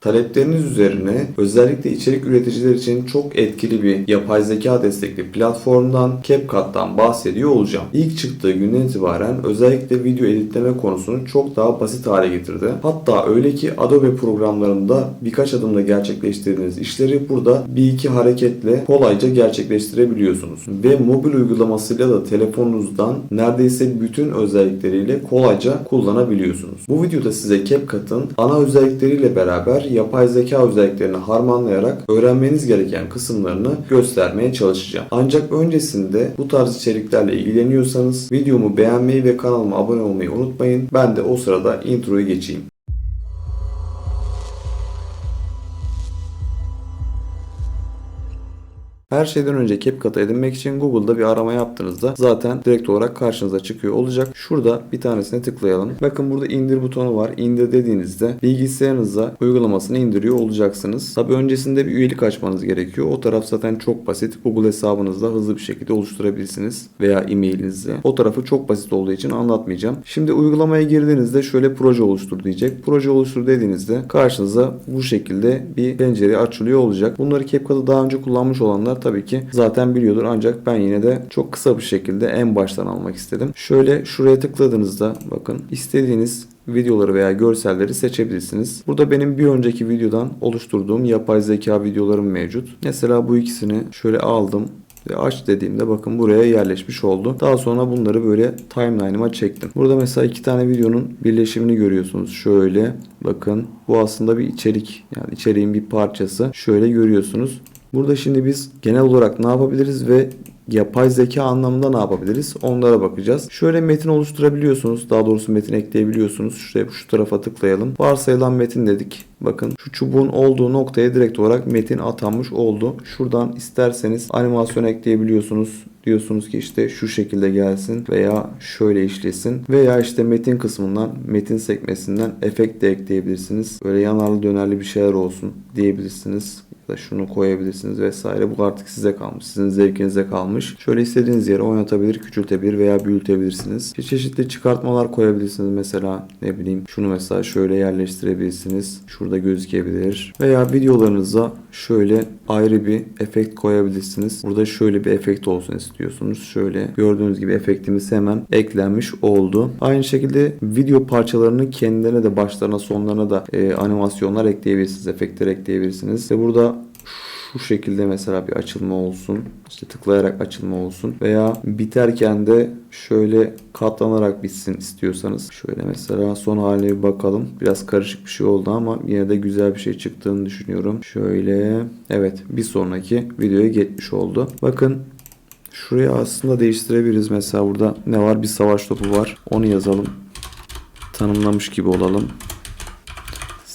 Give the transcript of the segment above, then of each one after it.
Talepleriniz üzerine özellikle içerik üreticiler için çok etkili bir yapay zeka destekli platformdan CapCut'tan bahsediyor olacağım. İlk çıktığı günden itibaren özellikle video editleme konusunu çok daha basit hale getirdi. Hatta öyle ki Adobe programlarında birkaç adımda gerçekleştirdiğiniz işleri burada bir iki hareketle kolayca gerçekleştirebiliyorsunuz. Ve mobil uygulamasıyla da telefonunuzdan neredeyse bütün özellikleriyle kolayca kullanabiliyorsunuz. Bu videoda size CapCut'ın ana özellikleriyle beraber yapay zeka özelliklerini harmanlayarak öğrenmeniz gereken kısımlarını göstermeye çalışacağım. Ancak öncesinde bu tarz içeriklerle ilgileniyorsanız videomu beğenmeyi ve kanalıma abone olmayı unutmayın. Ben de o sırada introyu geçeyim. Her şeyden önce CapCut'ı edinmek için Google'da bir arama yaptığınızda zaten direkt olarak karşınıza çıkıyor olacak. Şurada bir tanesine tıklayalım. Bakın burada indir butonu var. İndir dediğinizde bilgisayarınıza uygulamasını indiriyor olacaksınız. Tabi öncesinde bir üyelik açmanız gerekiyor. O taraf zaten çok basit. Google hesabınızla hızlı bir şekilde oluşturabilirsiniz veya e-mailinizle. O tarafı çok basit olduğu için anlatmayacağım. Şimdi uygulamaya girdiğinizde şöyle proje oluştur diyecek. Proje oluştur dediğinizde karşınıza bu şekilde bir pencere açılıyor olacak. Bunları CapCut'ı daha önce kullanmış olanlar tabii ki zaten biliyordur ancak ben yine de çok kısa bir şekilde en baştan almak istedim. Şöyle şuraya tıkladığınızda bakın istediğiniz videoları veya görselleri seçebilirsiniz. Burada benim bir önceki videodan oluşturduğum yapay zeka videolarım mevcut. Mesela bu ikisini şöyle aldım ve aç dediğimde bakın buraya yerleşmiş oldu. Daha sonra bunları böyle timeline'ıma çektim. Burada mesela iki tane videonun birleşimini görüyorsunuz. Şöyle bakın bu aslında bir içerik yani içeriğin bir parçası. Şöyle görüyorsunuz. Burada şimdi biz genel olarak ne yapabiliriz ve yapay zeka anlamında ne yapabiliriz? Onlara bakacağız. Şöyle metin oluşturabiliyorsunuz. Daha doğrusu metin ekleyebiliyorsunuz. Şuraya şu tarafa tıklayalım. Varsayılan metin dedik. Bakın şu çubuğun olduğu noktaya direkt olarak metin atanmış oldu. Şuradan isterseniz animasyon ekleyebiliyorsunuz. Diyorsunuz ki işte şu şekilde gelsin veya şöyle işlesin veya işte metin kısmından metin sekmesinden efekt de ekleyebilirsiniz. Böyle yanarlı dönerli bir şeyler olsun diyebilirsiniz da şunu koyabilirsiniz vesaire. Bu artık size kalmış. Sizin zevkinize kalmış. Şöyle istediğiniz yere oynatabilir, küçültebilir veya büyütebilirsiniz. Çeşitli çıkartmalar koyabilirsiniz. Mesela ne bileyim şunu mesela şöyle yerleştirebilirsiniz. Şurada gözükebilir. Veya videolarınıza şöyle ayrı bir efekt koyabilirsiniz. Burada şöyle bir efekt olsun istiyorsunuz. Şöyle gördüğünüz gibi efektimiz hemen eklenmiş oldu. Aynı şekilde video parçalarının kendilerine de başlarına sonlarına da e, animasyonlar ekleyebilirsiniz. Efektler ekleyebilirsiniz. Ve burada şu şekilde mesela bir açılma olsun. İşte tıklayarak açılma olsun. Veya biterken de şöyle katlanarak bitsin istiyorsanız. Şöyle mesela son haline bir bakalım. Biraz karışık bir şey oldu ama yine de güzel bir şey çıktığını düşünüyorum. Şöyle evet bir sonraki videoya geçmiş oldu. Bakın Şurayı aslında değiştirebiliriz. Mesela burada ne var? Bir savaş topu var. Onu yazalım. Tanımlamış gibi olalım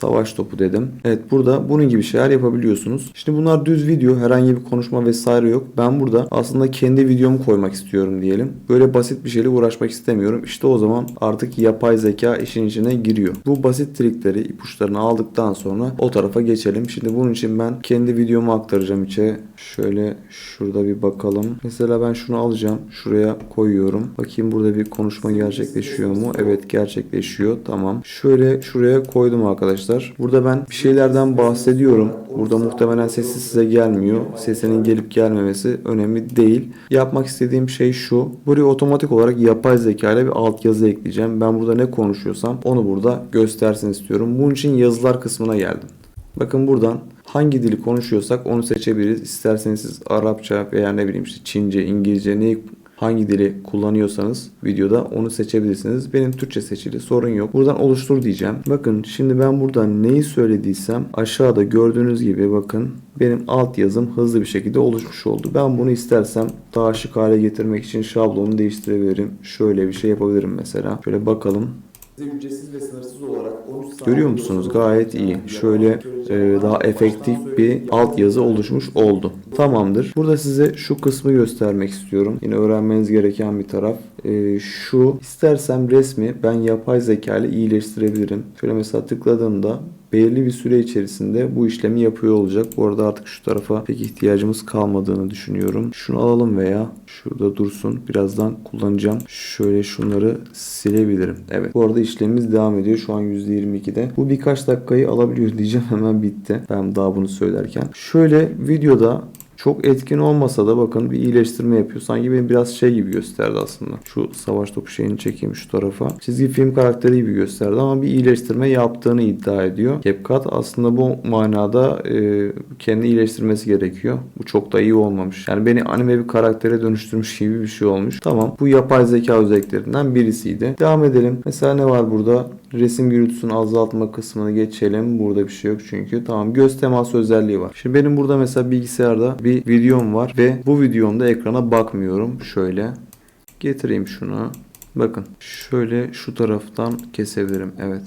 savaş topu dedim. Evet burada bunun gibi şeyler yapabiliyorsunuz. Şimdi bunlar düz video. Herhangi bir konuşma vesaire yok. Ben burada aslında kendi videomu koymak istiyorum diyelim. Böyle basit bir şeyle uğraşmak istemiyorum. İşte o zaman artık yapay zeka işin içine giriyor. Bu basit trikleri ipuçlarını aldıktan sonra o tarafa geçelim. Şimdi bunun için ben kendi videomu aktaracağım içe. Şöyle şurada bir bakalım. Mesela ben şunu alacağım. Şuraya koyuyorum. Bakayım burada bir konuşma gerçekleşiyor mu? Evet gerçekleşiyor. Tamam. Şöyle şuraya koydum arkadaşlar arkadaşlar. Burada ben bir şeylerden bahsediyorum. Burada muhtemelen sesi size gelmiyor. Sesinin gelip gelmemesi önemli değil. Yapmak istediğim şey şu. Buraya otomatik olarak yapay zeka ile bir altyazı ekleyeceğim. Ben burada ne konuşuyorsam onu burada göstersin istiyorum. Bunun için yazılar kısmına geldim. Bakın buradan hangi dili konuşuyorsak onu seçebiliriz. İsterseniz siz Arapça veya ne bileyim işte Çince, İngilizce neyi hangi dili kullanıyorsanız videoda onu seçebilirsiniz. Benim Türkçe seçili sorun yok. Buradan oluştur diyeceğim. Bakın şimdi ben buradan neyi söylediysem aşağıda gördüğünüz gibi bakın benim alt yazım hızlı bir şekilde oluşmuş oldu. Ben bunu istersem daha şık hale getirmek için şablonu değiştirebilirim. Şöyle bir şey yapabilirim mesela. Şöyle bakalım ücretsiz ve sınırsız olarak 13 saat Görüyor musunuz? Gayet iyi. Şöyle e, daha efektif bir alt yazı oluşmuş oldu. Tamamdır. Burada size şu kısmı göstermek istiyorum. Yine öğrenmeniz gereken bir taraf. E, şu istersem resmi ben yapay zeka ile iyileştirebilirim. Şöyle mesela tıkladığımda belirli bir süre içerisinde bu işlemi yapıyor olacak. Bu arada artık şu tarafa pek ihtiyacımız kalmadığını düşünüyorum. Şunu alalım veya şurada dursun. Birazdan kullanacağım. Şöyle şunları silebilirim. Evet. Bu arada işlemimiz devam ediyor. Şu an %22'de. Bu birkaç dakikayı alabiliyor diyeceğim. Hemen bitti. Ben daha bunu söylerken. Şöyle videoda çok etkin olmasa da bakın bir iyileştirme yapıyor. Sanki beni biraz şey gibi gösterdi aslında. Şu savaş topu şeyini çekeyim şu tarafa. Çizgi film karakteri gibi gösterdi ama bir iyileştirme yaptığını iddia ediyor. CapCut aslında bu manada e, kendi iyileştirmesi gerekiyor. Bu çok da iyi olmamış. Yani beni anime bir karaktere dönüştürmüş gibi bir şey olmuş. Tamam bu yapay zeka özelliklerinden birisiydi. Devam edelim. Mesela ne var burada? Resim gürültüsünü azaltma kısmını geçelim. Burada bir şey yok çünkü. Tamam göz teması özelliği var. Şimdi benim burada mesela bilgisayarda bir videom var ve bu videomda ekrana bakmıyorum. Şöyle getireyim şunu. Bakın şöyle şu taraftan kesebilirim. Evet.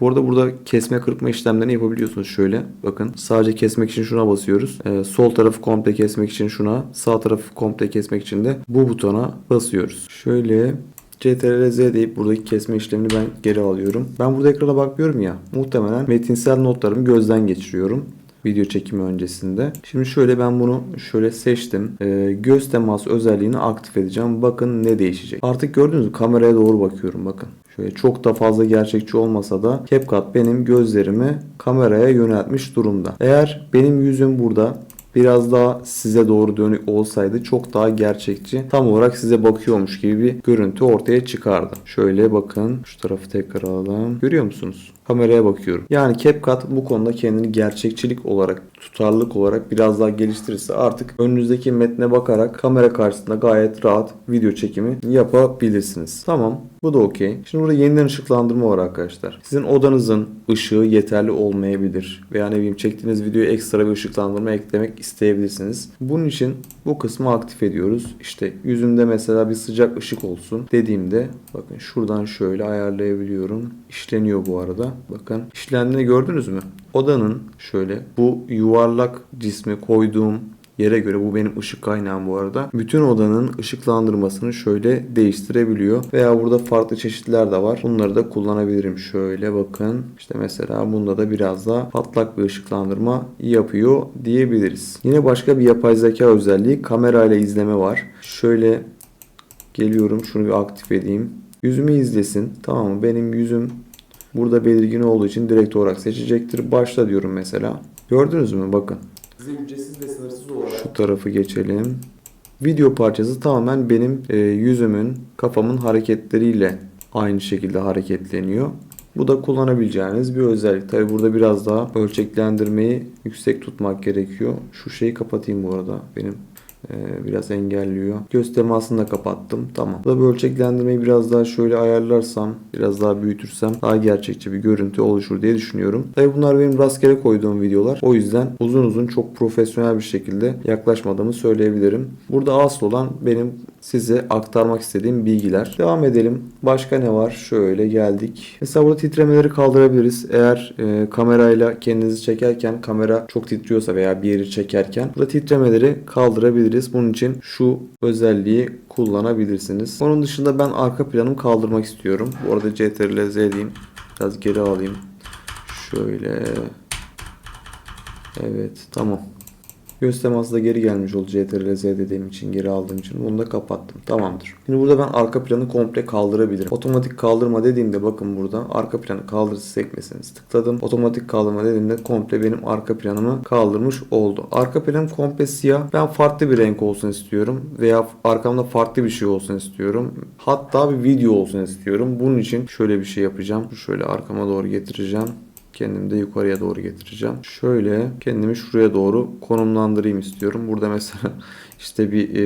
Bu arada burada kesme kırpma işlemlerini yapabiliyorsunuz şöyle. Bakın sadece kesmek için şuna basıyoruz. Ee, sol tarafı komple kesmek için şuna. Sağ tarafı komple kesmek için de bu butona basıyoruz. Şöyle CTRL Z deyip buradaki kesme işlemini ben geri alıyorum. Ben burada ekrana bakmıyorum ya. Muhtemelen metinsel notlarımı gözden geçiriyorum video çekimi öncesinde. Şimdi şöyle ben bunu şöyle seçtim. Ee, göz teması özelliğini aktif edeceğim. Bakın ne değişecek. Artık gördünüz mü? Kameraya doğru bakıyorum bakın. Şöyle çok da fazla gerçekçi olmasa da CapCut benim gözlerimi kameraya yöneltmiş durumda. Eğer benim yüzüm burada biraz daha size doğru dönük olsaydı çok daha gerçekçi tam olarak size bakıyormuş gibi bir görüntü ortaya çıkardı. Şöyle bakın şu tarafı tekrar alalım. Görüyor musunuz? Kameraya bakıyorum. Yani CapCut bu konuda kendini gerçekçilik olarak, tutarlılık olarak biraz daha geliştirirse artık önünüzdeki metne bakarak kamera karşısında gayet rahat video çekimi yapabilirsiniz. Tamam. Bu da okey. Şimdi burada yeniden ışıklandırma var arkadaşlar. Sizin odanızın ışığı yeterli olmayabilir. Veya ne bileyim çektiğiniz videoya ekstra bir ışıklandırma eklemek isteyebilirsiniz. Bunun için bu kısmı aktif ediyoruz. İşte yüzümde mesela bir sıcak ışık olsun dediğimde bakın şuradan şöyle ayarlayabiliyorum. İşleniyor bu arada. Bakın işlendiğini gördünüz mü? Odanın şöyle bu yuvarlak cismi koyduğum yere göre bu benim ışık kaynağım bu arada. Bütün odanın ışıklandırmasını şöyle değiştirebiliyor. Veya burada farklı çeşitler de var. Bunları da kullanabilirim. Şöyle bakın. İşte mesela bunda da biraz daha patlak bir ışıklandırma yapıyor diyebiliriz. Yine başka bir yapay zeka özelliği kamerayla izleme var. Şöyle geliyorum şunu bir aktif edeyim. Yüzümü izlesin. Tamam mı? Benim yüzüm burada belirgin olduğu için direkt olarak seçecektir. Başla diyorum mesela. Gördünüz mü? Bakın. Ücretsiz ve sınırsız olarak Şu tarafı geçelim. Video parçası tamamen benim e, yüzümün, kafamın hareketleriyle aynı şekilde hareketleniyor. Bu da kullanabileceğiniz bir özellik. Tabi burada biraz daha ölçeklendirmeyi yüksek tutmak gerekiyor. Şu şeyi kapatayım bu arada. Benim e, biraz engelliyor. Göz temasını da kapattım. Tamam. Bir ölçeklendirmeyi biraz daha şöyle ayarlarsam, biraz daha büyütürsem daha gerçekçi bir görüntü oluşur diye düşünüyorum. Tabi bunlar benim rastgele koyduğum videolar. O yüzden uzun uzun çok profesyonel bir şekilde yaklaşmadığımı söyleyebilirim. Burada asıl olan benim size aktarmak istediğim bilgiler. Devam edelim. Başka ne var? Şöyle geldik. Mesela burada titremeleri kaldırabiliriz. Eğer e, kamerayla kendinizi çekerken kamera çok titriyorsa veya bir yeri çekerken burada titremeleri kaldırabiliriz. Bunun için şu özelliği kullanabilirsiniz. Onun dışında ben arka planımı kaldırmak istiyorum. Bu arada CTRL Z diyeyim. Biraz geri alayım. Şöyle. Evet tamam. Göz da geri gelmiş oldu CTRL Z dediğim için geri aldığım için bunu da kapattım. Tamamdır. Şimdi burada ben arka planı komple kaldırabilirim. Otomatik kaldırma dediğimde bakın burada arka planı kaldırıcı sekmesini tıkladım. Otomatik kaldırma dediğimde komple benim arka planımı kaldırmış oldu. Arka planım komple siyah. Ben farklı bir renk olsun istiyorum veya arkamda farklı bir şey olsun istiyorum. Hatta bir video olsun istiyorum. Bunun için şöyle bir şey yapacağım. Şöyle arkama doğru getireceğim. Kendimi de yukarıya doğru getireceğim. Şöyle kendimi şuraya doğru konumlandırayım istiyorum. Burada mesela işte bir e,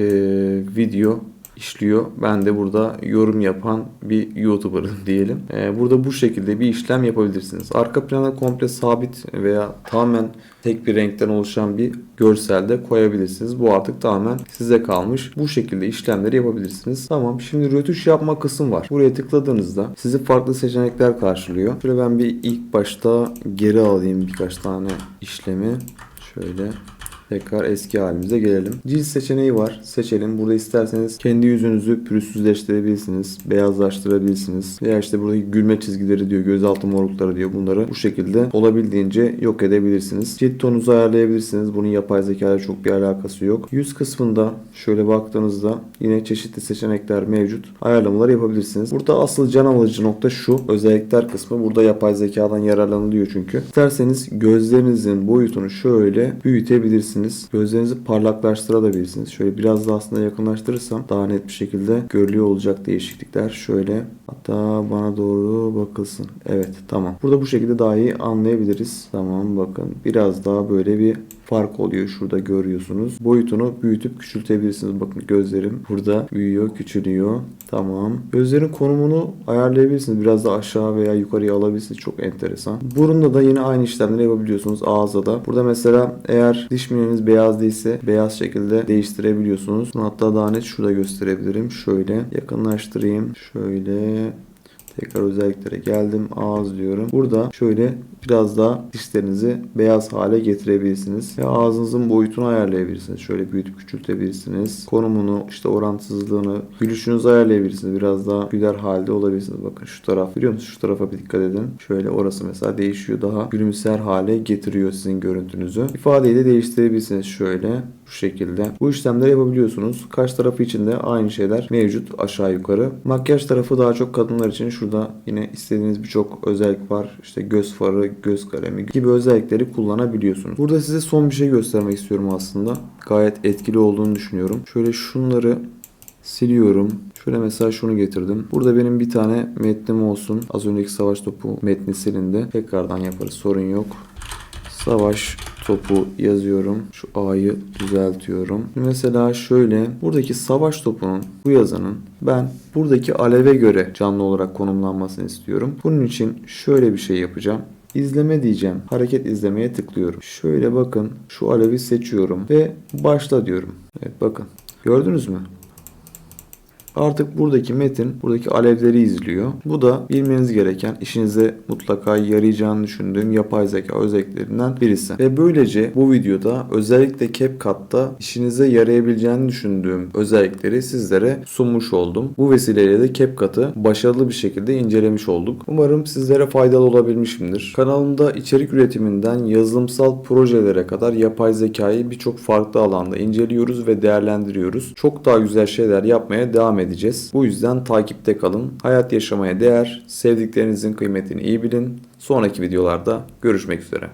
video işliyor. Ben de burada yorum yapan bir YouTuber'ım diyelim. E, burada bu şekilde bir işlem yapabilirsiniz. Arka plana komple sabit veya tamamen tek bir renkten oluşan bir görsel de koyabilirsiniz. Bu artık tamamen size kalmış. Bu şekilde işlemleri yapabilirsiniz. Tamam. Şimdi rötuş yapma kısım var. Buraya tıkladığınızda sizi farklı seçenekler karşılıyor. Şöyle ben bir ilk başta geri alayım birkaç tane işlemi. Şöyle Tekrar eski halimize gelelim. Cilt seçeneği var. Seçelim. Burada isterseniz kendi yüzünüzü pürüzsüzleştirebilirsiniz. Beyazlaştırabilirsiniz. Veya işte buradaki gülme çizgileri diyor. Gözaltı morlukları diyor. Bunları bu şekilde olabildiğince yok edebilirsiniz. Cilt tonunuzu ayarlayabilirsiniz. Bunun yapay zeka ile çok bir alakası yok. Yüz kısmında şöyle baktığınızda yine çeşitli seçenekler mevcut. Ayarlamalar yapabilirsiniz. Burada asıl can alıcı nokta şu. Özellikler kısmı. Burada yapay zekadan yararlanılıyor çünkü. İsterseniz gözlerinizin boyutunu şöyle büyütebilirsiniz. Gözlerinizi parlaklaştırabilirsiniz. Şöyle biraz daha aslında yakınlaştırırsam daha net bir şekilde görülüyor olacak değişiklikler. Şöyle hatta bana doğru bakılsın. Evet tamam. Burada bu şekilde daha iyi anlayabiliriz. Tamam bakın biraz daha böyle bir fark oluyor. Şurada görüyorsunuz. Boyutunu büyütüp küçültebilirsiniz. Bakın gözlerim burada büyüyor, küçülüyor. Tamam. Gözlerin konumunu ayarlayabilirsiniz. Biraz da aşağı veya yukarıya alabilirsiniz. Çok enteresan. Burunda da yine aynı işlemleri yapabiliyorsunuz. Ağızda da. Burada mesela eğer diş mineniz beyaz değilse beyaz şekilde değiştirebiliyorsunuz. Bunu hatta daha net şurada gösterebilirim. Şöyle yakınlaştırayım. Şöyle Tekrar özelliklere geldim. Ağız diyorum. Burada şöyle biraz daha dişlerinizi beyaz hale getirebilirsiniz. Ve ağzınızın boyutunu ayarlayabilirsiniz. Şöyle büyütüp küçültebilirsiniz. Konumunu, işte orantısızlığını, gülüşünüzü ayarlayabilirsiniz. Biraz daha güler halde olabilirsiniz. Bakın şu taraf biliyor musunuz? Şu tarafa bir dikkat edin. Şöyle orası mesela değişiyor. Daha gülümser hale getiriyor sizin görüntünüzü. İfadeyi de değiştirebilirsiniz. Şöyle şu şekilde. Bu işlemleri yapabiliyorsunuz. Kaş tarafı için de aynı şeyler mevcut aşağı yukarı. Makyaj tarafı daha çok kadınlar için şurada yine istediğiniz birçok özellik var. İşte göz farı, göz kalemi gibi özellikleri kullanabiliyorsunuz. Burada size son bir şey göstermek istiyorum aslında. Gayet etkili olduğunu düşünüyorum. Şöyle şunları siliyorum. Şöyle mesela şunu getirdim. Burada benim bir tane metnim olsun. Az önceki savaş topu metni silindi. Tekrardan yaparız sorun yok. Savaş topu yazıyorum. Şu A'yı düzeltiyorum. Mesela şöyle buradaki savaş topunun bu yazının ben buradaki aleve göre canlı olarak konumlanmasını istiyorum. Bunun için şöyle bir şey yapacağım. İzleme diyeceğim. Hareket izlemeye tıklıyorum. Şöyle bakın şu alevi seçiyorum ve başla diyorum. Evet bakın. Gördünüz mü? Artık buradaki metin buradaki alevleri izliyor. Bu da bilmeniz gereken işinize mutlaka yarayacağını düşündüğüm yapay zeka özelliklerinden birisi. Ve böylece bu videoda özellikle CapCut'ta işinize yarayabileceğini düşündüğüm özellikleri sizlere sunmuş oldum. Bu vesileyle de CapCut'ı başarılı bir şekilde incelemiş olduk. Umarım sizlere faydalı olabilmişimdir. Kanalımda içerik üretiminden yazılımsal projelere kadar yapay zekayı birçok farklı alanda inceliyoruz ve değerlendiriyoruz. Çok daha güzel şeyler yapmaya devam edeceğiz. Bu yüzden takipte kalın. Hayat yaşamaya değer, sevdiklerinizin kıymetini iyi bilin. Sonraki videolarda görüşmek üzere.